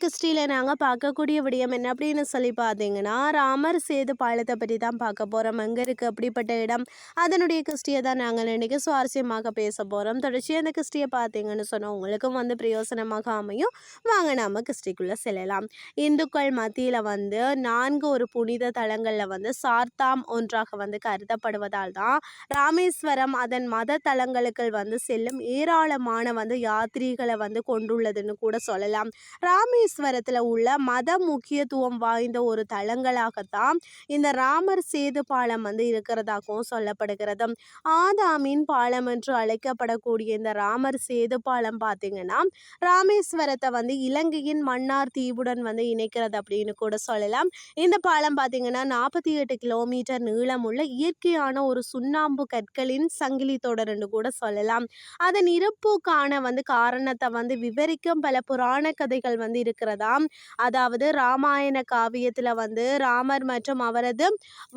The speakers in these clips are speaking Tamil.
கிறிஸ்டியில் நாங்கள் பார்க்கக்கூடிய விடயம் என்ன அப்படின்னு சொல்லி பார்த்தீங்கன்னா ராமர் சேது பாலத்தை பற்றி தான் பார்க்க போகிறோம் எங்கே இருக்குது அப்படிப்பட்ட இடம். அதனுடைய கிறிஸ்டியை தான் நாங்கள் இன்றைக்கி சுவாரஸ்யமாக பேச போகிறோம் தொடர்ச்சியாக அந்த கிறிஸ்டியை பார்த்தீங்கன்னு சொன்னால் உங்களுக்கும் வந்து பிரயோசனமாக அமையும். வாங்க நாம் கிறிஸ்டிக்குள்ளே செல்லலாம். இந்துக்கள் மத்தியில் வந்து நான்கு ஒரு புனித தலங்களில் வந்து சார்த்தாம் ஒன்றாக வந்து கருதப்படுவதால் தான் ராமேஸ்வரம் அதன் மத தலங்களுக்கு வந்து செல்லும் ஏராளமான வந்து யாத்திரிகளை வந்து கொண்டுள்ளதுன்னு கூட சொல்லலாம். ராமேஸ்வரத்தில் உள்ள மத முக்கியத்துவம் வாய்ந்த ஒரு தலங்களாகத்தான் இந்த ராமர் சேது பாலம் வந்து இருக்கிறதாகவும் சொல்லப்படுகிறது. ஆதாமின் பாலம் என்று அழைக்கப்படக்கூடிய இந்த ராமர் சேது பாலம் பார்த்தீங்கன்னா ராமேஸ்வரத்தை வந்து இலங்கையின் மன்னார் தீவுடன் வந்து இணைக்கிறது அப்படின்னு கூட சொல்லலாம். இந்த பாலம் பார்த்தீங்கன்னா நாற்பத்தி எட்டு கிலோமீட்டர் நீளமுள்ள இயற்கையான ஒரு சுண்ணாம்பு கற்களின் சங்கிலி தொடர்ன்னு கூட சொல்லலாம். அதன் இருப்புக்கான வந்து காரணத்தை வந்து விவரிக்கும் பல புராண புராணக்கதைகள் வந்து இருக்கிறதாம். அதாவது ராமாயண காவியத்தில் வந்து ராமர் மற்றும் அவரது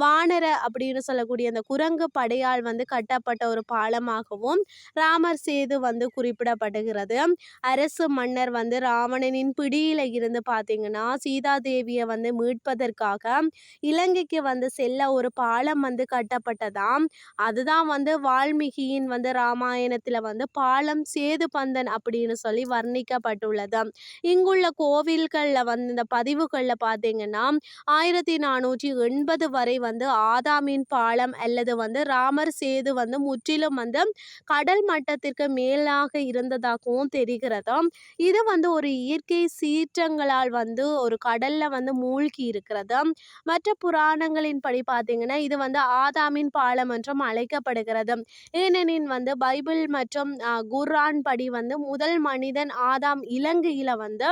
வானர அப்படின்னு சொல்லக்கூடிய அந்த குரங்கு படையால் வந்து கட்டப்பட்ட ஒரு பாலமாகவும் ராமர் சேது வந்து குறிப்பிடப்படுகிறது. அரசு மன்னர் வந்து ராவணனின் பிடியில் இருந்து பார்த்தீங்கன்னா சீதாதேவியை வந்து மீட்பதற்காக இலங்கைக்கு வந்து செல்ல ஒரு பாலம் வந்து கட்டப்பட்டதாம். அதுதான் வந்து வால்மீகியின் வந்து ராமாயணத்தில் வந்து பாலம் சேது பந்தன் அப்படின்னு சொல்லி வர்ணிக்கப்பட்டுள்ளது. இங்குள்ள கோவில்களில் வந்து இந்த பதிவுகளில் பார்த்தீங்கன்னா ஆயிரத்தி நானூற்றி எண்பது வரை வந்து ஆதாமின் பாலம் அல்லது வந்து ராமர் சேது வந்து முற்றிலும் வந்து கடல் மட்டத்திற்கு மேலாக இருந்ததாகவும் தெரிகிறது. இது வந்து ஒரு இயற்கை சீற்றங்களால் வந்து ஒரு கடல்ல வந்து மூழ்கி இருக்கிறது. மற்ற புராணங்களின் படி பார்த்தீங்கன்னா இது வந்து ஆதாமின் பாலம் என்றும் அழைக்கப்படுகிறது. ஏனெனில் வந்து பைபிள் மற்றும் குர்ஆன் படி வந்து முதல் மனிதன் ஆதாம் இலங்கையில் வந்து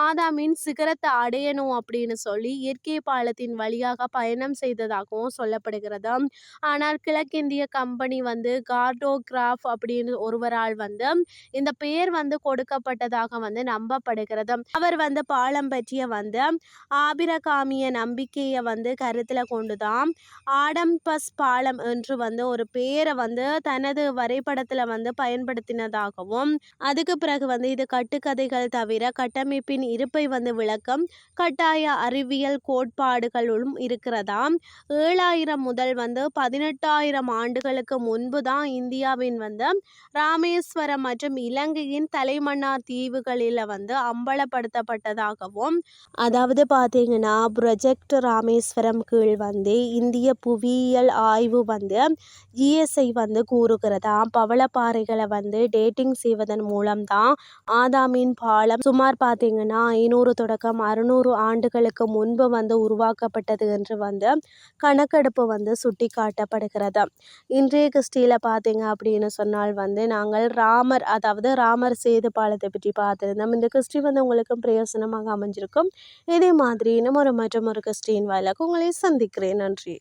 ஆதாமின் சிகரத்தை அடையணும் அப்படின்னு சொல்லி இயற்கை பாலத்தின் வழியாக பயணம் செய்ததாகவும் சொல்லப்படுகிறது. ஆனால் கிழக்கிந்திய கம்பெனி வந்து கார்டோகிராஃப் அப்படின்னு ஒருவரால் வந்து இந்த பெயர் வந்து கொடுக்கப்பட்டதாக வந்து நம்பப்படுகிறது. அவர் வந்து பாலம் பற்றிய வந்து ஆபிரகாமிய நம்பிக்கையை வந்து கருத்தில் கொண்டுதான் ஆடம்பஸ் பாலம் என்று வந்து ஒரு பேரை வந்து தனது வரைபடத்தில் வந்து பயன்படுத்தினதாகவும் அதுக்கு பிறகு வந்து இது கட்டுக்கதைகள் தவிர தவிர கட்டமைப்பின் இருப்பை வந்து விளக்கம் கட்டாய அறிவியல் கோட்பாடுகளும் இருக்கிறதாம் ஏழாயிரம் முதல் வந்து பதினெட்டாயிரம் ஆண்டுகளுக்கு முன்பு தான் இந்தியாவின் வந்து ராமேஸ்வரம் மற்றும் இலங்கையின் தலைமன்னார் தீவுகளில் வந்து அம்பலப்படுத்தப்பட்டதாகவும் அதாவது பார்த்தீங்கன்னா ப்ரொஜெக்ட் ராமேஸ்வரம் கீழ் வந்து இந்திய புவியியல் ஆய்வு வந்து ஜிஎஸ்ஐ வந்து கூறுகிறதா? பவளப்பாறைகளை வந்து டேட்டிங் செய்வதன் மூலம்தான் ஆதாமின் பாலம் சுமார் பார்த்தீங்கன்னா ஐநூறு தொடக்கம் அறுநூறு ஆண்டுகளுக்கு முன்பு வந்து உருவாக்கப்பட்டது என்று வந்து கணக்கெடுப்பு வந்து சுட்டி காட்டப்படுகிறது இன்றைய கிறிஸ்டியில் பார்த்தீங்க அப்படின்னு சொன்னால் வந்து நாங்கள் ராமர் அதாவது ராமர் சேது பாலத்தை பற்றி பார்த்துருந்தோம். இந்த கிறிஸ்டி வந்து உங்களுக்கும் பிரயோசனமாக அமைஞ்சிருக்கும். இதே மாதிரி இன்னும் ஒரு மற்றும் ஒரு கிறிஸ்டின் வாயிலாக உங்களை சந்திக்கிறேன். நன்றி.